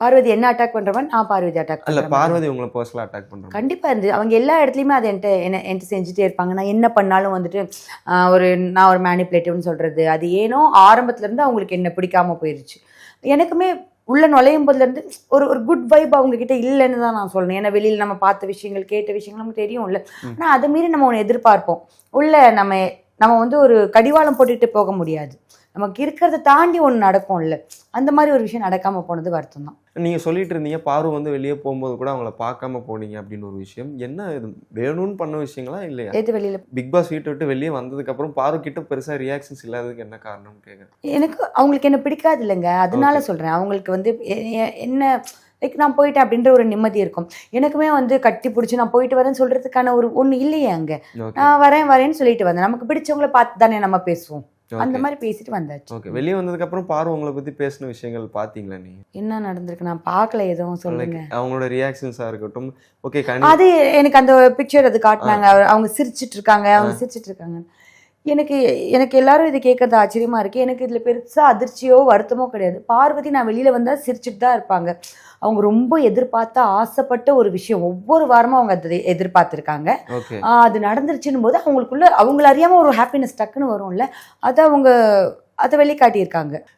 பார்வதி என்ன அட்டாக் பண்றவன் நான் பார்வதி அட்டாக் இல்ல பார்வதி உங்களை பர்சனலா அட்டாக் பண்றாங்க கண்டிப்பா இருந்து அவங்க எல்லா இடத்துலயுமே அதை என்கிட்ட என்ன என்கிட்ட செஞ்சுட்டே இருப்பாங்க. நான் என்ன பண்ணாலும் வந்துட்டு ஒரு நான் ஒரு மேனிப்புலேட்டிவ்னு சொல்றது அது ஏனோ ஆரம்பத்துல இருந்து அவங்களுக்கு என்ன பிடிக்காம போயிருச்சு. எனக்குமே உள்ள நுழையும் போதுல இருந்து ஒரு ஒரு குட் வைப் அவங்க கிட்ட இல்லைன்னு தான் நான் சொல்லணும். ஏன்னா வெளியில நம்ம பார்த்த விஷயங்கள் கேட்ட விஷயங்கள் நமக்கு தெரியும்ல. ம். ஆனா அதை மீறி நம்ம ஒன்று எதிர்பார்ப்போம். உள்ள நம்ம நம்ம வந்து ஒரு கடிவாளம் போட்டுட்டு போக முடியாது. நமக்கு இருக்கிறத தாண்டி ஒன்று நடக்கும்ல. அந்த மாதிரி ஒரு விஷயம் நடக்காம போனது வருத்தம் தான் நீங்க சொல்லிட்டு இருந்தீங்க பாரு வந்து வெளியே போகும்போது கூட அவங்கள பார்க்காம போனீங்க அப்படின்னு ஒரு விஷயம். என்ன இது? வேணும்னு பண்ண விஷயங்களா இல்லையா? எது வெளியில? பிக் பாஸ் வீட்டை விட்டு வெளியே வந்ததுக்கு அப்புறம் பாரு கிட்ட பெருசா ரியாக்ஷன்ஸ் இல்லாததுக்கு என்ன காரணம்னு கேக்குறேன். எனக்கு அவங்களுக்கு என்ன பிடிக்காது இல்லைங்க. அதனால. சொல்றேன். அவங்களுக்கு வந்து என்ன லைக் நான் போயிட்டேன் அப்படின்ற ஒரு நிம்மதி இருக்கும். எனக்குமே வந்து கட்டி பிடிச்சி நான் போயிட்டு வரேன்னு சொல்றதுக்கான ஒரு ஒண்ணு இல்லையே அங்க. நான் வரேன் வரேன்னு சொல்லிட்டு வந்தேன். நமக்கு பிடிச்சவங்கள பார்த்து தானே நம்ம பேசுவோம். அந்த மாதிரி பேசிட்டு வந்தாச்சு. ஓகே வெளியே வந்ததுக்கு அப்புறம் பாரு உங்களை பத்தி பேசின விஷயங்கள் பாத்தீங்களா நீங்க என்ன நடந்திருக்கு? நான் பார்க்கல எதுவும் சொல்லுங்க. அவங்களோட ரியாக்ஷன்ஸா இருக்கட்டும். ஓகே அது எனக்கு அந்த பிக்சர் அது காட்டினாங்க. அவங்க சிரிச்சிட்டு இருக்காங்க. அவங்க சிரிச்சிட்டு இருக்காங்க. எனக்கு எனக்கு எல்லாரும் இது கேட்கறது ஆச்சரியமா இருக்கு. எனக்கு இதுல பெருசா அதிர்ச்சியோ வருத்தமோ கிடையாது. பார்வதி நான் வெளியில வந்தா சிரிச்சிட்டு தான் இருப்பாங்க. அவங்க ரொம்ப எதிர்பார்த்த ஆசைப்பட்ட ஒரு விஷயம். ஒவ்வொரு வாரமும் அவங்க அதை எதிர்பார்த்திருக்காங்க. அது நடந்துருச்சுன்னு போது அவங்களுக்குள்ள அவங்கள அறியாம ஒரு ஹாப்பினஸ் டக்குன்னு வரும்ல அதை அவங்க அதை வெளிக்காட்டியிருக்காங்க.